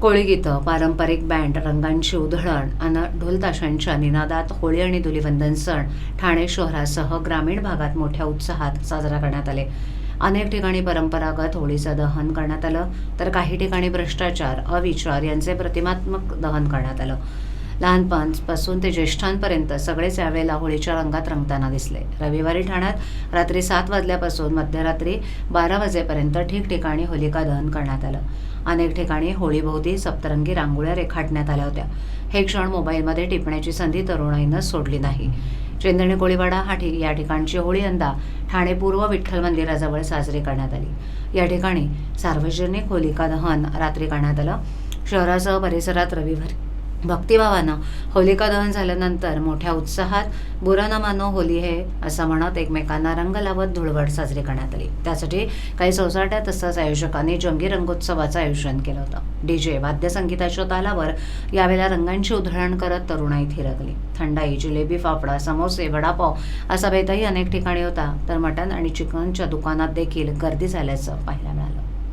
कोळीगीतं पारंपरिक बँड रंगांची उधळण आणि ढोलताशांच्या निनादात होळी आणि धुलिवंदन सण ठाणे शहरासह ग्रामीण भागात मोठ्या उत्साहात साजरा करण्यात आले. अनेक ठिकाणी परंपरागत होळीचं दहन करण्यात आलं तर काही ठिकाणी भ्रष्टाचार अविचार यांचे प्रतिमात्मक दहन करण्यात आलं. लहानपणापासून ते ज्येष्ठांपर्यंत सगळेच यावेळेला होळीच्या रंगात रंगताना दिसले. रविवारी ठाण्यात रात्री सात वाजल्यापासून मध्यरात्री बारा वाजेपर्यंत ठिकठिकाणी होलिका दहन करण्यात आलं. अनेक ठिकाणी होळीभोवती सप्तरंगी रांगोळ्या रेखाटण्यात आल्या होत्या. हे क्षण मोबाईलमध्ये टिपण्याची संधी तरुणाईनं सोडली नाही. चेंदणी कोळीवाडा हा ठिक या ठिकाणची होळी यंदा ठाणे पूर्व विठ्ठल मंदिराजवळ साजरी करण्यात आली. या ठिकाणी सार्वजनिक होलिका दहन रात्री करण्यात आलं. शहरासह परिसरात रविवारी भक्तिभावानं होलिका दहन झाल्यानंतर मोठ्या उत्साहात बुरा न मानो होली हे असं म्हणत एकमेकांना रंग लावत धुळवड साजरी करण्यात आली. त्यासाठी काही सोसायट्या तसंच आयोजकांनी जंगी रंगोत्सवाचं आयोजन केलं होतं. डीजे वाद्यसंगीताच्या तालावर यावेळेला रंगांची उधळण करत तरुणाई थिरकली. थंडाई जिलेबी फाफडा समोसे वडापाव असा बेतही अनेक ठिकाणी होता. तर मटण आणि चिकनच्या दुकानात देखील गर्दी झाल्याचं पाहायला